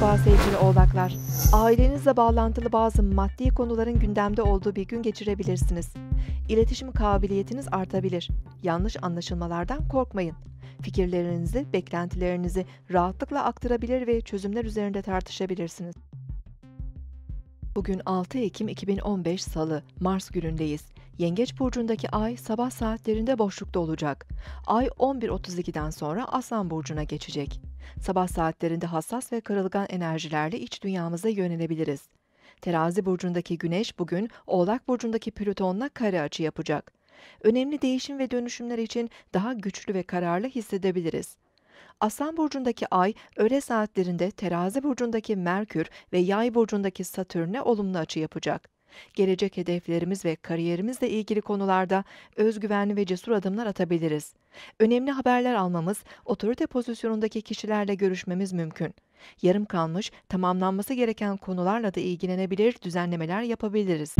Merhaba sevgili oğlaklar. Ailenizle bağlantılı bazı maddi konuların gündemde olduğu bir gün geçirebilirsiniz. İletişim kabiliyetiniz artabilir. Yanlış anlaşılmalardan korkmayın. Fikirlerinizi, beklentilerinizi rahatlıkla aktarabilir ve çözümler üzerinde tartışabilirsiniz. Bugün 6 Ekim 2015 Salı, Mars günündeyiz. Yengeç burcundaki ay sabah saatlerinde boşlukta olacak. Ay 11.32'den sonra Aslan burcuna geçecek. Sabah saatlerinde hassas ve kırılgan enerjilerle iç dünyamıza yönelebiliriz. Terazi burcundaki Güneş bugün Oğlak burcundaki Plüton'la kare açı yapacak. Önemli değişim ve dönüşümler için daha güçlü ve kararlı hissedebiliriz. Aslan burcundaki Ay öğle saatlerinde Terazi burcundaki Merkür ve Yay burcundaki Satürn'e olumlu açı yapacak. Gelecek hedeflerimiz ve kariyerimizle ilgili konularda özgüvenli ve cesur adımlar atabiliriz. Önemli haberler almamız, otorite pozisyonundaki kişilerle görüşmemiz mümkün. Yarım kalmış, tamamlanması gereken konularla da ilgilenebilir, düzenlemeler yapabiliriz.